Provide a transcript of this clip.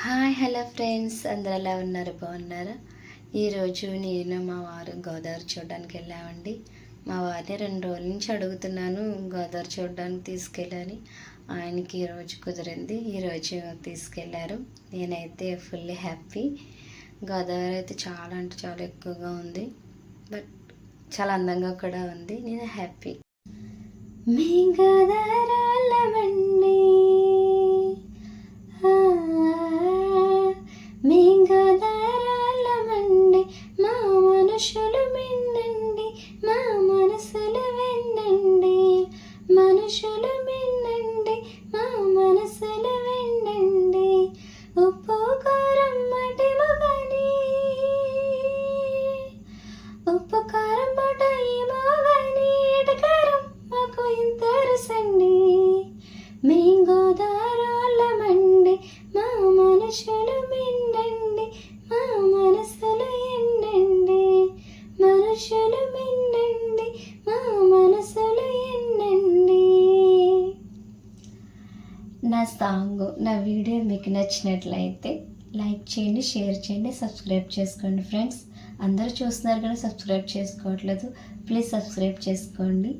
Hi hello friends. అందరు ఎలా ఉన్నారు? బాగున్నారా? ఈరోజు నేను మా వారు గోదావరి చూడడానికి వెళ్ళామండి. మా వారిని రెండు రోజుల నుంచి అడుగుతున్నాను గోదావరి చూడడానికి తీసుకెళ్ళని. ఆయనకి ఈరోజు కుదిరింది. ఈరోజు తీసుకెళ్ళారు నేనైతే ఫుల్లీ హ్యాపీ. గోదావరి అయితే చాలా అంటే చాలా ఎక్కువగా ఉంది. బట్ చాలా అందంగా కూడా ఉంది. నేను హ్యాపీ. మీ గోదావరి మేం గోదారోళ్ళమండి మా మనుషులు మిండండి మా మనసులు ఎన్నండి. మనుషులు మిండండి మా మనసులు ఎన్నండి. నా సాంగ్ నా వీడియో మీకు నచ్చినట్లయితే లైక్ చేయండి షేర్ చేయండి సబ్స్క్రైబ్ చేసుకోండి ఫ్రెండ్స్. అందరూ చూస్తున్నారు కానీ సబ్స్క్రైబ్ చేసుకోవట్లేదు. ప్లీజ్ సబ్స్క్రైబ్ చేసుకోండి.